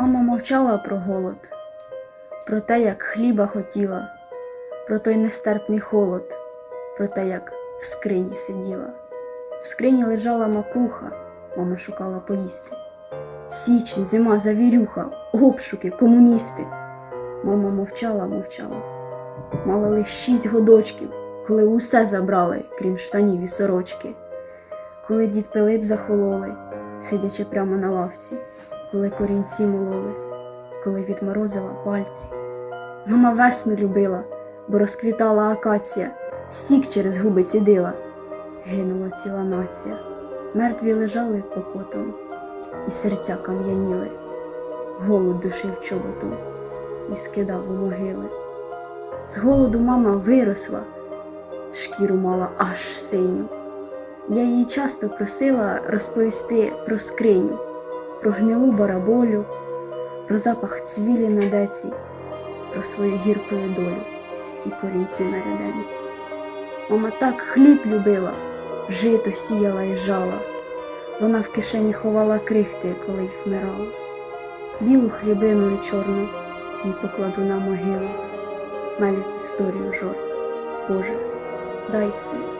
Мама мовчала про голод, про те, як хліба хотіла, про той нестерпний холод, про те, як в скрині сиділа. В скрині лежала макуха, мама шукала поїсти. Січень, зима, завірюха, обшуки, комуністи. Мама мовчала, мовчала. Мала лиш шість годочків, коли усе забрали, крім штанів і сорочки. Коли дід Пилип захололи, сидячи прямо на лавці, коли корінці мололи, коли відморозила пальці. Мама весну любила, бо розквітала акація, сік через губи цідила. Гинула ціла нація, мертві лежали покотом, і серця кам'яніли, голод душив чоботом і скидав у могили. З голоду мама виросла, шкіру мала аж синю. Я її часто просила розповісти про скриню, про гнилу бараболю, про запах цвілі на деці, про свою гіркою долю і корінці на ряденці. Мама так хліб любила, жито сіяла і жала. Вона в кишені ховала крихти, коли й вмирала. Білу хлібину і чорну їй покладу на могилу, мелють історію жорна. Боже, дай сил.